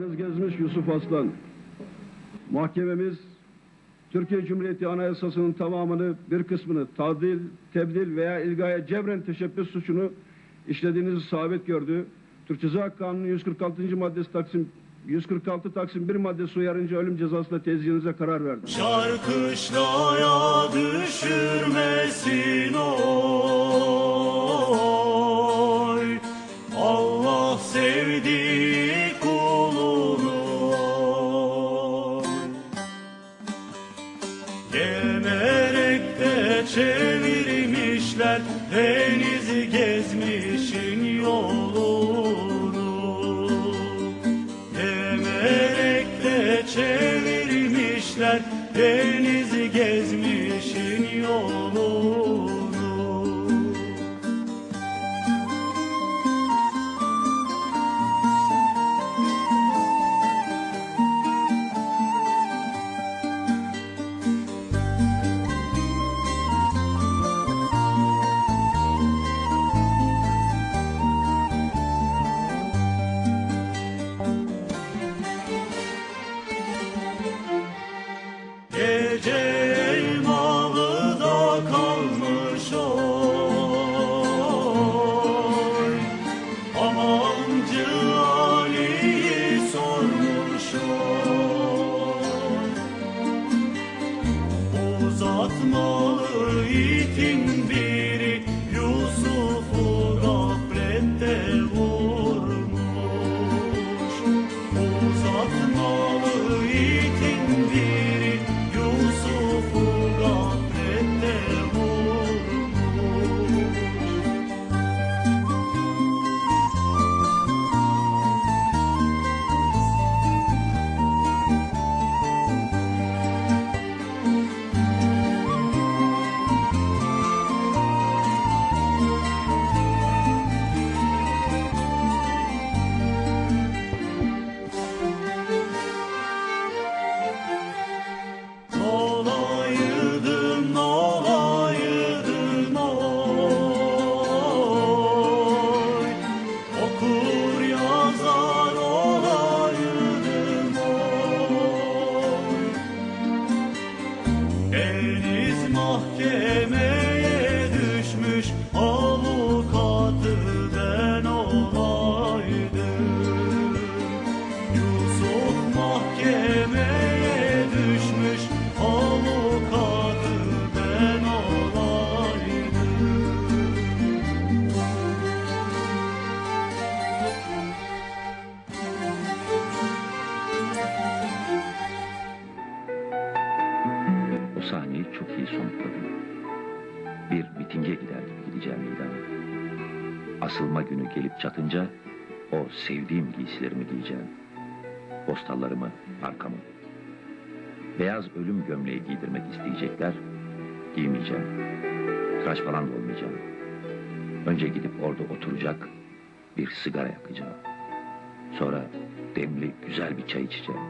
Deniz Gezmiş Yusuf Aslan. Mahkememiz Türkiye Cumhuriyeti Anayasası'nın tamamını bir kısmını tadil, tebdil veya ilgaya cebren teşebbüs suçunu işlediğinizi sabit gördü. Türk Ceza Kanunu 146. maddesi Taksim 146 Taksim 1 maddesi uyarınca ölüm cezasına tezgihinize karar verdi. Şarkışlaya çevirmişler denizi gezmişin yolunu. Gemerekte çevirmişler denizi Gece elmalıda kalmış oy. Amancı Ali'yi sormuş oy. Uzatmalı itin O sahneyi çok iyi somutladım. Bir mitinge gider gibi gideceğim idam. Asılma günü gelip çatınca o sevdiğim giysilerimi giyeceğim. Postallarımı, arkamı. Beyaz ölüm gömleği giydirmek isteyecekler. Giymeyeceğim. Tıraş falan da olmayacağım. Önce gidip orada oturacak, bir sigara yakacağım. Sonra demli güzel bir çay içeceğim.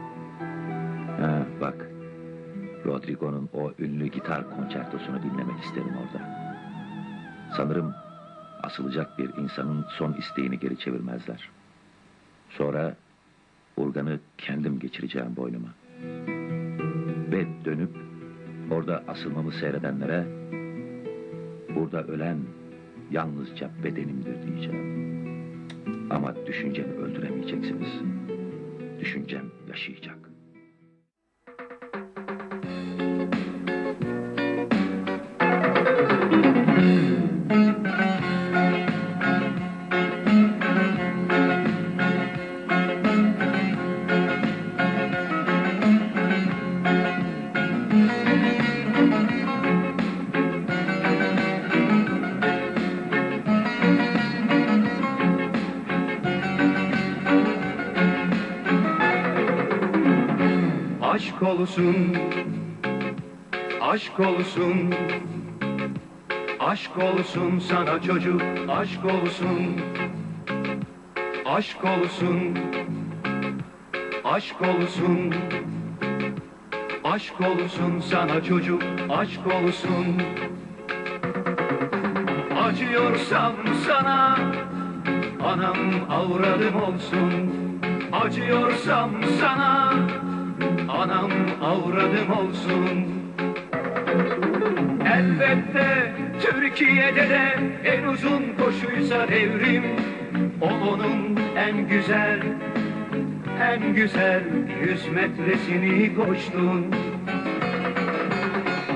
Ha, bak, Rodrigo'nun o ünlü gitar konçertosunu dinlemek isterim orada. Sanırım asılacak bir insanın son isteğini geri çevirmezler. Sonra urganı kendim geçireceğim boynuma. Ve dönüp orada asılmamı seyredenlere burada ölen yalnızca bedenimdir diyeceğim. Ama düşüncemi öldüremeyeceksiniz. Düşüncem yaşayacak. Aşk olsun, aşk olsun, aşk olsun sana çocuk, aşk olsun, aşk olsun, aşk olsun, aşk olsun sana çocuk, aşk olsun. Acıyorsam sana, anam avradım olsun, Acıyorsam sana Anam avradım olsun. Elbette Türkiye'de de en uzun koşuysa devrim O onun en güzel en güzel yüz metresini koştun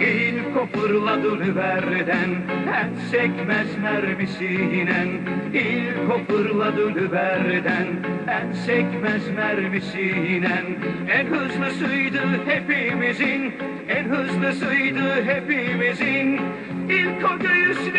İl kopırladı Lüver'den En sekmez mermisinen İl kopırladı Lüver'den En sekmez mermisinen En hızlısıydı hepimizin En hızlısıydı hepimizin. İlk o göğüslediğimiz